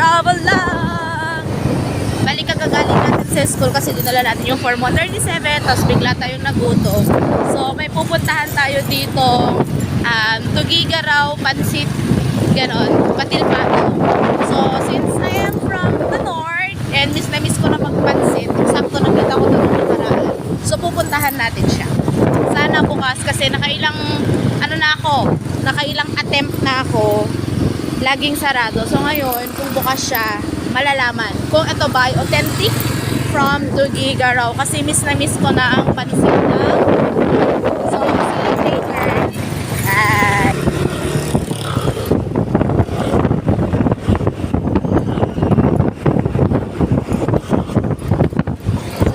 travel lang. Balik kagagaling natin sa school kasi dinala natin yung Form 137 tapos bigla tayong nagutom. So may pupuntahan tayo dito um, Tugigaraw, Pansit, ganon, Patilpato. So since I am from the north and miss na miss ko na magpansit, sakto nakita ko ito ng nakaraan. So pupuntahan natin siya. Sana bukas kasi nakailang ano na ako, nakailang attempt na ako laging sarado. So ngayon, kung bukas siya, malalaman kung ito ba ay authentic from Tugigaraw. Kasi miss na miss ko na ang pansit na. So, see you later. Bye!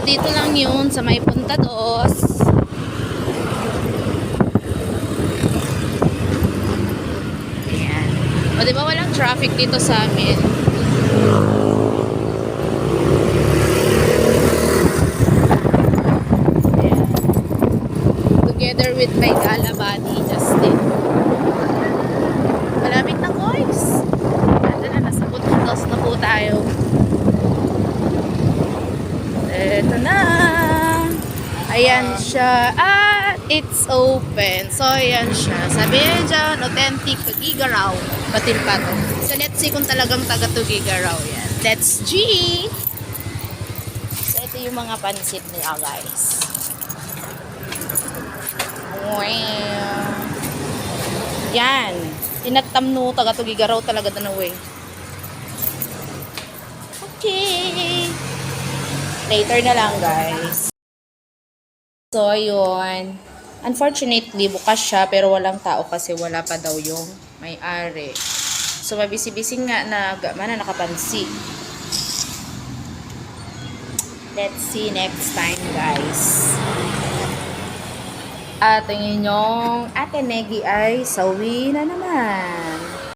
Dito lang yun sa may Punta Dos. Ayan. O, di ba walang traffic dito sa amin? Together with my gala buddy, Justin. Malapit na, boys. Ando na, nasa Puntos na po tayo. Eto na. Ayan siya. At it's open. So, ayan siya. Sabi niya dyan, authentic Tugigaraw. Batil pa to. So, let's see kung talagang taga Tugigaraw yan. Let's G! So, ito yung mga pansit niya, guys. Wow! Yan. Tinatamno taga Tugigaraw talaga na way. Okay. Later na lang, guys. So, ayun. Unfortunately, bukas siya pero walang tao kasi wala pa daw yung may-ari. So, mabisi-bising nga na mana nakapansi. Let's see next time, guys. At ang inyong ate Negi ay sawi na naman.